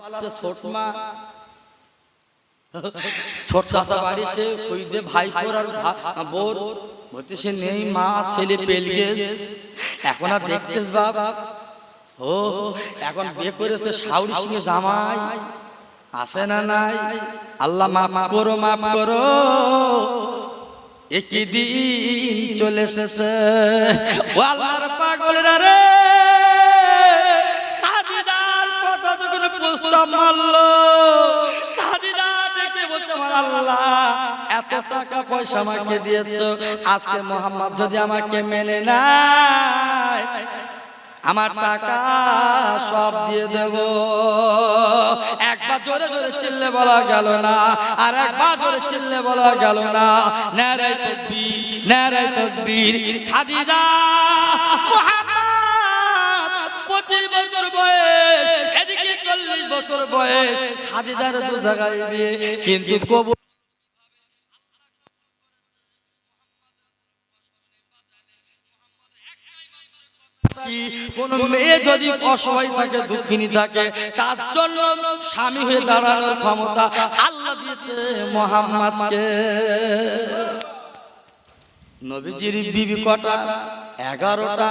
পালাচ্ছে ছোট মা। ছোট চাচা বাড়ি সে খুঁজতে ভাই আর বোর। বলতে সে নেই মা ছেলে পেল এখন আর দেখতেস বাপ। ও এখন বিয়ে করেছে সঙ্গে জামাই। আছে না নাই? আল্লাহ মাফ করো মাফ করো। একই দিন চলে এসেছে। ও আল্লাহর পাগলেরা রে। এত টাকা আজকে মোহাম্মদ যদি আমাকে মেনে আমার টাকা সব দিয়ে দেব। একবার জোরে জোরে চিল্লে বলা গেল না, আর একবার জোরে চিল্লে বলা গেল না। নারাই তকবীর নারাই তকবীর। পঁচিশ বছর বয়স। চল্লিশ বছর বয়স খাদিজার কিন্তু কবুল কোন মেয়ে যদি অসহায় থাকে, দুঃখিনী থাকে, তার জন্য স্বামী হয়ে দাঁড়ানোর ক্ষমতা আল্লাহ দিয়েছে মোহাম্মদকে। নবীজির বিবি কটা? এগারোটা।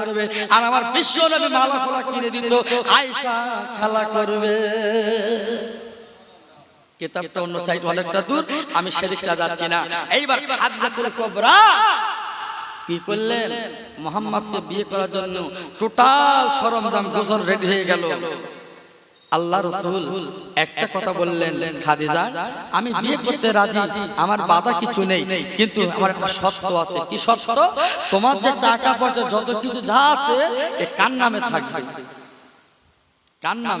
করবে। আর আমার বিশ্ব নবী মালা ফলা কিনে দিত আয়সা খেলা করবে। কিতাবটা অন্য সাইড অনেকটা দূর, আমি সেদিকটা যাচ্ছি না। এইবার খাদিজাতুল কুবরা। কি করলেন? মোহাম্মদকে বিয়ে করার জন্য টোটাল সরঞ্জাম গোসল রেডি হয়ে গেল। আল্লাহ রসুল একটা কথা বললেন খাদিজা আমি বিয়ে করতে রাজি আমার বাধা কিছু নেই কিন্তু আমার একটা শর্ত আছে। কি শর্ত? তোমার যে টাকা পয়সা যত কিছু যা আছে এ কার নামে থাকবে? কার নাম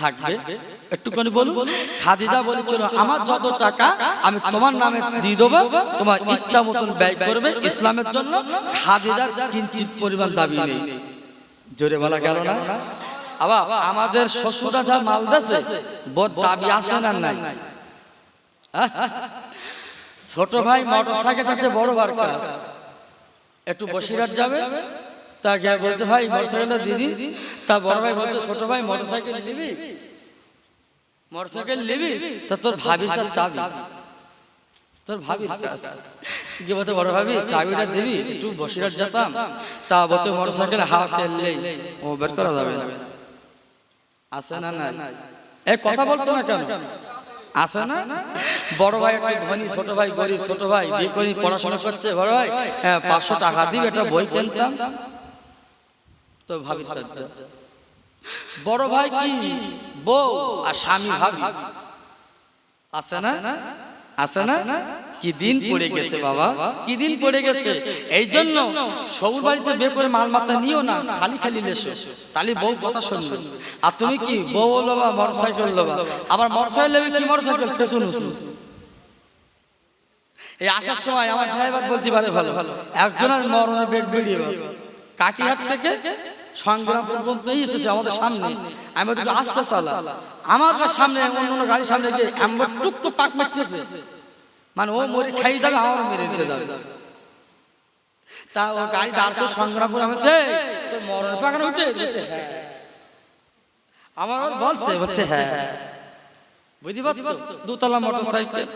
থাকবে? একটুখানি বলুন। খাদিজা বলেছিল আমার যত টাকা আমি তোমার নামে দিয়ে দেবো তোমার ইচ্ছা মতন ব্যয় করবে ইসলামের জন্য। খাদিজার কিঞ্চিত পরিমাণ দাবি নেই। জোরে বলা গেল না? আবার আমাদের শ্বশুরা যা মাল দেছে বোধ দাবি আছে না নাই? ছোট ভাই মোটর সাইকেল আছে বড় বার কাজ একটু বসিরহাট যাবে? তা গিয়ে বলতে ভাই মোটর সাইকেলটা দিদি তা বড় ভাই বলতে ছোট ভাই মোটর সাইকেল নিবি মোটর সাইকেল নিবি তা তোর তার চাবি। তোর কাজ কি বলতে বড় ভাবি চাবিটা দিবি? একটু বসিরহাট যেতাম। তা বলতে মোটর সাইকেল হাওয়া তেললেই ও বের করা যাবে না। আছে না না এই কথা বলছো না কেন? আছে না? বড় ভাই একটু ধনী ছোট ভাই গরিব ছোট ভাই বিয়ে করি পড়াশোনা করছে বড় ভাই। হ্যাঁ পাঁচশো টাকা দিবি একটা বই কিনতাম। তো ভাবি বড় ভাই কি? বউ আর স্বামী ভাবি। আছে না? আছে না? কি দিন পড়ে গেছে বাবা? কি দিন পড়ে গেছে? এই জন্য সবুর বাড়িতে বে করে মাল মাথা নিও না, খালি খালি লেসো। তাহলে বউ কথা শুনবে। আর তুমি কি বউ লোবা মোটর সাইকেল লোবা আবার মোটর সাইকেল নেবে কি মোটর সাইকেল পেছন উঁচু। এই আসার সময় আমার ড্রাইভার বলতে পারে ভালো। ভালো একজনের মরণে বেড বেরিয়ে কাটিহাট থেকে সংগ্রাম পর্যন্ত এসেছে আমাদের সামনে। আমি আস্তে চালা। আমার সামনে, অন্য অন্য গাড়ির সামনে গিয়ে এমন টুক তো পাক মারতেছে। মানে ও মরে খাই যাবে আমার মেরে দিতে যাবে। তা ও গাড়ি দাঁড় করে সংগ্রাম করে আমি দে তোর মরণ পাকানো উঠে হ্যাঁ। আমার বলছে বলতে হ্যাঁ। বুঝতে পারছ? দুতলা মোটর সাইকেল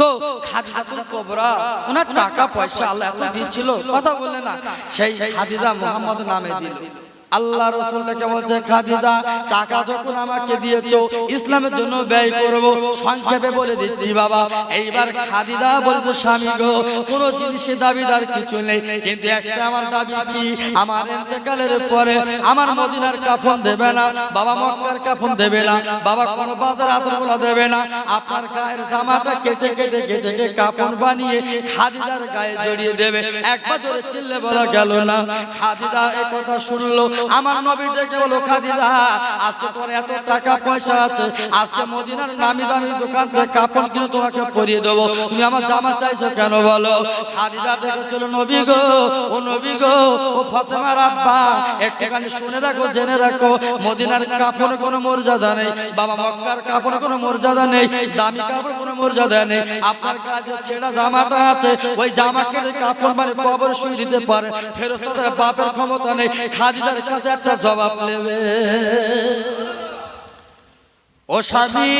তো খাদিজাতুল কোবরা ওনার টাকা পয়সা আল্লাহ এত দিয়েছিল কথা বললে না সেই খাদিজা মোহাম্মদ নামে দিল। আল্লাহ রসুলকে বলছে খাদিজা টাকা যখন আমাকে দিয়েছ ইসলামের জন্য ব্যয় করব সংক্ষেপে বলে দিচ্ছি বাবা। এইবার খাদিজা বলছে স্বামী গো কোনো জিনিসে দাবিদার কিছু নেই। কিন্তু একটা আমার দাবি কি? আমার ইন্তেকালের পরে আমার মদিনার কাফন দেবে না। বাবা মক্কার কাফন দেবে না। বাবা কোনো বাজার আতরগুলো দেবে না। আপনার গায়ের জামাটা কেটে কেটে কেটে কেটে কাপড় বানিয়ে খাদিজার গায়ে জড়িয়ে দেবে। একবার জোরে চিল্লে বলা গেল না খাদিজা এ কথা শুনলো আমার নবী ডেকে বলো খাদিজা আজকে তোমার এত টাকা পয়সা আছে আজকে মদিনার নামি দামি দোকান থেকে কাপড় কিনে তোমাকে পরিয়ে দেবো। তুমি আমার জামা চাইছো কেন বলো? খাদিজা ডেকে চলো নবী গো ও নবী গো ও ফাতেমার আব্বা একটুখানি শুনে রাখো জেনে রাখো মদিনার কাপড়ে কোনো মর্যাদা নেই বাবা মক্কার কাপড়ে কোনো মর্যাদা নেই দামি কাপড় কোনো মর্যাদা নেই আপনার কাছে ছেঁড়া জামাটা আছে ওই জামা কেটে কাপড় মানে কবর শুয়ে দিতে পারে ফেরত তাদের বাপের ক্ষমতা নেই খাদিজার কাছে একটা জবাব নেবে। ও স্বামী,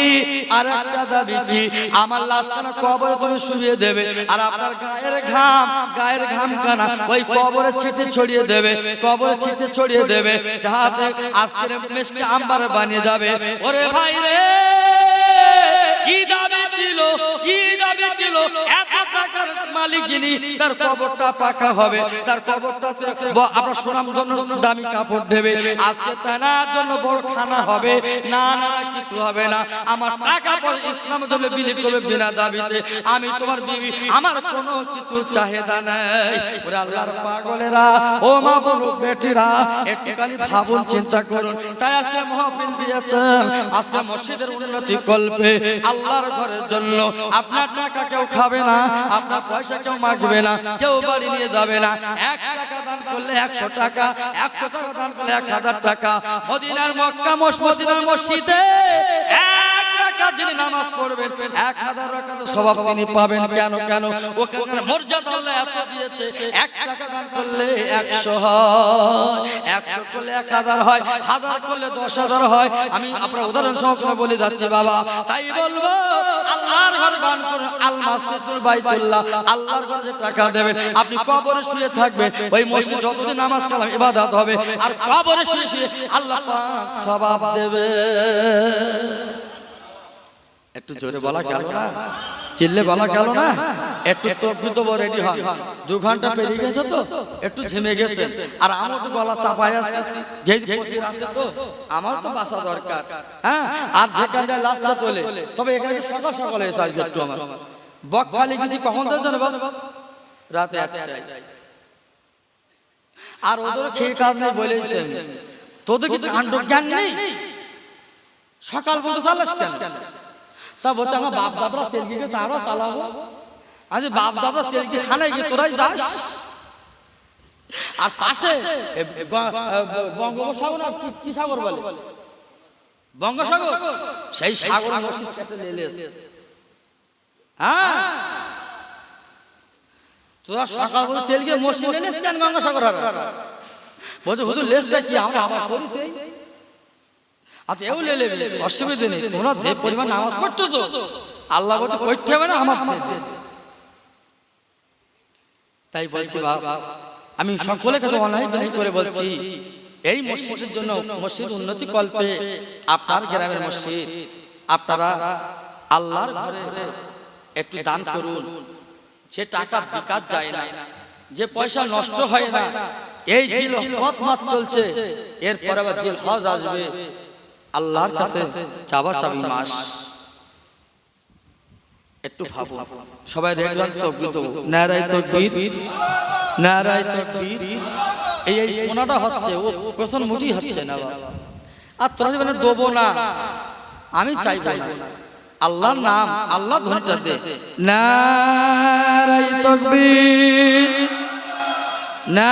আর একটা দাবি আমার লাশ কানা কবরে তুমি শুয়ে দেবে, আর আপনার গায়ের ঘাম গায়ের ঘাম কানা ওই কবরে ছিটে ছড়িয়ে দেবে কবরে ছিটে ছড়িয়ে দেবে, যাহাতে আজকের মেশকে আম্বার বানিয়ে যাবে। ওরে ভাই রে, কি দাবি ছিল, কি দাবি ছিল? এত টাকার মালিক যিনি, তার কবরটা পাকা হবে। তার কবরটা আপনার সোনাম জন্য দামি কাপড় দেবে। আজকে তানার জন্য বড় খানা হবে। না না, কিছু হবে না। আমার টাকা পয়সা ইসলাম জন্য বিলি করবে বিনা দাবিতে। আমি তোমার বিবি, আমার কোনো কিছু চাহিদা নাই। ওরে আল্লাহর পাগলেরা, ও মা বলো বেটিরা, একটুখানি ভাবুন, চিন্তা করুন। তাই আজকে মহফিল দিয়েছেন। আজকে মসজিদের উন্নতি কল্পে আল্লাহর ঘরের জন্য। আপনার টাকা কেউ খাবে না। আপনার পয়সা কেউ মাগবে না, কেউ বাড়ি নিয়ে যাবে না। এক টাকা দান করলে একশো টাকা একশো টাকা দান করলে এক হাজার টাকা। মদিনার মক্কা মদিনার মসজিদে যিনি নামাজ পড়বেন তিনি পাবেন। কেন কেন? ওখানে মর্যাদা আল্লাহ এত দিয়েছে, এক টাকা দান করলে একশো হয়, একশো করলে এক হাজার হয়, হাজার করলে দশ হাজার হয়। আমি আপনার উদাহরণ সহকারে বলে যাচ্ছি, বাবা। তাই বলব, আল্লাহর ঘরে দান করুন আল মাসজিদুল বাইতুল্লাহ, আল্লাহর ঘরে যে টাকা দেবেন, আপনি কবরে শুয়ে থাকবেন। ওই মসজিদ যতদিন নামাজ কালাম, ইবাদত হবে, আর কবরে শুয়ে শুয়ে আল্লাহ পাক সওয়াব দেবে। একটু জোরে বলা গেল না? চিল্লে বলা গেল না? একটু তকবি তো রেডি হন। দু ঘণ্টা পেরিয়ে গেছে তো? একটু ঝেমে গেছে। আর আমার তো গলা চাপায় আছে। তো? আমার তো বাসা দরকার। হ্যাঁ? আর যেখান থেকে লাস্টটা তোলে তবে এখানে সকাল সকাল এসে আসবে একটু আমার। বক খালি গেছি কখন তো জানো রাতে আটটায়। আর ওদের খেয়ে কাজ নেই বলেছেন তোদের কিন্তু কাণ্ড জ্ঞান নেই? সকাল পর্যন্ত চালাস কেন তা বলছে, আমার বাপ দাদরা সেলকি গেছে আরও চালাবো আজ বাপ দাদা সেলকি খানায় গিয়ে তোরাই যাস। আর পাশে বঙ্গোপসাগর না কি- সাগর বলে? বঙ্গোসাগর সেই সাগর মসজিদ একটা লেলে। হ্যাঁ। তোরা সকাল বলে সেলকি মসজিদ কেন গঙ্গাসাগর আর? বলছে, হুজুর, লেসটা কি? আমরা আবার করেছি এও অসুবিধা নেই। তোমরা যে পরিমাণ নামাজ পড়ছো তো আল্লাহ বলতে পড়তে হবে না আমার তাই বলছি বাবা আমি সকলে কাছে অনলাইন বিনয় করে বলছি। এই মসজিদের জন্য মসজিদ উন্নতি কল্পে আপনার গ্রামের মসজিদ। আপনারা আল্লাহর ঘরে একটু দান করুন। যে টাকা বিকাশ যায় না যে পয়সা নষ্ট হয় না এই জিল হজ মাস চলছে। এরপর আবার জিল হজ আসবে। আল্লাহর কাছে চাবা চাবি মাস। একটু ভাবো সবাই রেডওয়ান তকবীর দেবো। নারায় তকবীর। নারায় তকবীর। এই এই কোনাটা হচ্ছে ও পেছন মুটি হচ্ছে না আর তোরা মানে দেবো না। আমি চাই না। আল্লাহর নাম আল্লাহ ধ্বনিটা দে। নারায় তকবীর। না